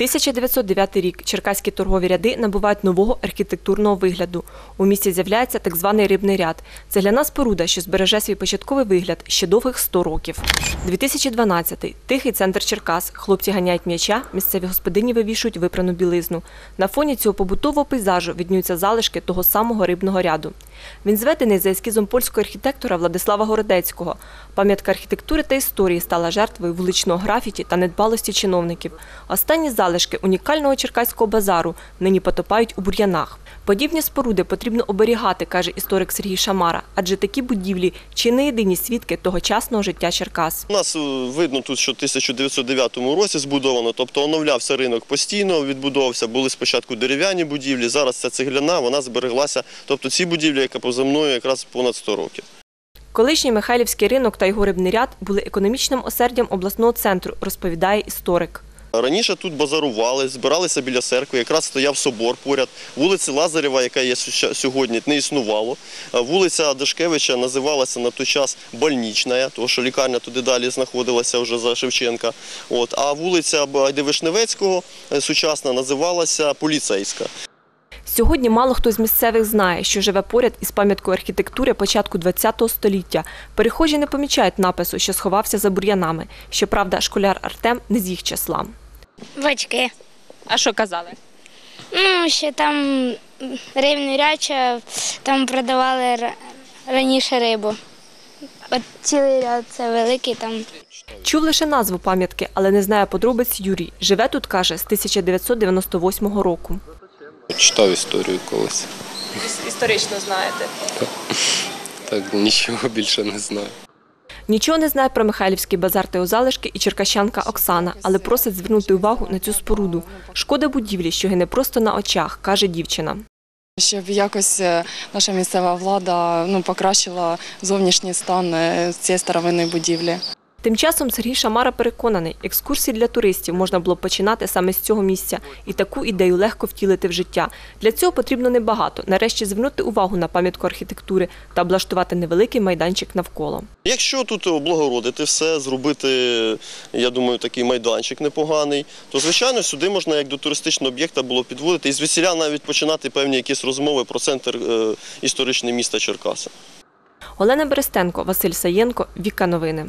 1909 рік черкаські торгові ряди набувають нового архітектурного вигляду. У місті з'являється так званий рибний ряд. Цегляна споруда, що збереже свій початковий вигляд ще довгих 100 років. 2012. Тихий центр Черкас. Хлопці ганяють м'яча, місцеві господині вивішують випрану білизну. На фоні цього побутового пейзажу віднюються залишки того самого рибного ряду. Він зведений за ескізом польського архітектора Владислава Городецького. Пам'ятка архітектури та історії стала жертвою вуличного графіті та недбалості чиновників. Останні залишки унікального черкаського базару нині потопають у бур'янах. Подібні споруди потрібно оберігати, каже історик Сергій Шамара, адже такі будівлі чи не єдині свідки тогочасного життя Черкас. У нас е, видно тут, що в 1909 році збудовано, тобто оновлявся ринок постійно, відбудовувався. Були спочатку дерев'яні будівлі, зараз ця цегляна, вона збереглася. Тобто ці будівлі, яка поза мною, якраз понад 100 років. Колишній Михайлівський ринок та його рибний ряд були економічним осердям обласного центру, розповідає історик. Раніше тут базарували, збиралися біля церкви, якраз стояв собор поряд. Вулиці Лазарєва, яка є сьогодні, не існувало. Е, Вулиця Дашкевича називалася на той час Больнічна, тому що лікарня туди далі знаходилася вже за Шевченка. От. А вулиця Байдевишневецького е, сучасна називалася Поліцейська. Сьогодні мало хто з місцевих знає, що живе поряд із пам'яткою архітектури початку ХХ століття. Перехожі не помічають напису, що сховався за бур'янами. Щоправда, школяр Артем не з їх числа. Батьки. А що казали? Ну, ще там рибний ряча, там продавали раніше рибу. От цілий ряд це великий там. Чув лише назву пам'ятки, але не знає подробиць Юрій. Живе тут, каже, з 1998 року. Читав історію колись. Історично знаєте. Так нічого більше не знаю. Нічого не знає про Михайлівський базар та його залишки і черкащанка Оксана, але просить звернути увагу на цю споруду. Шкода будівлі, що гине просто на очах, каже дівчина. Щоб якось е, наша місцева влада ну, покращила зовнішній стан е, цієї старовинної будівлі. Тим часом Сергій Шамара переконаний, екскурсії для туристів можна було б починати саме з цього місця, і таку ідею легко втілити в життя. Для цього потрібно небагато. Нарешті звернути увагу на пам'ятку архітектури та облаштувати невеликий майданчик навколо. Якщо тут облагородити все, зробити, я думаю, такий майданчик непоганий, то звичайно сюди можна як до туристичного об'єкта було підводити і звідсіля навіть починати певні якісь розмови про центр е, історичний міста Черкаси. Олена Берестенко, Василь Саєнко, Віка Новини.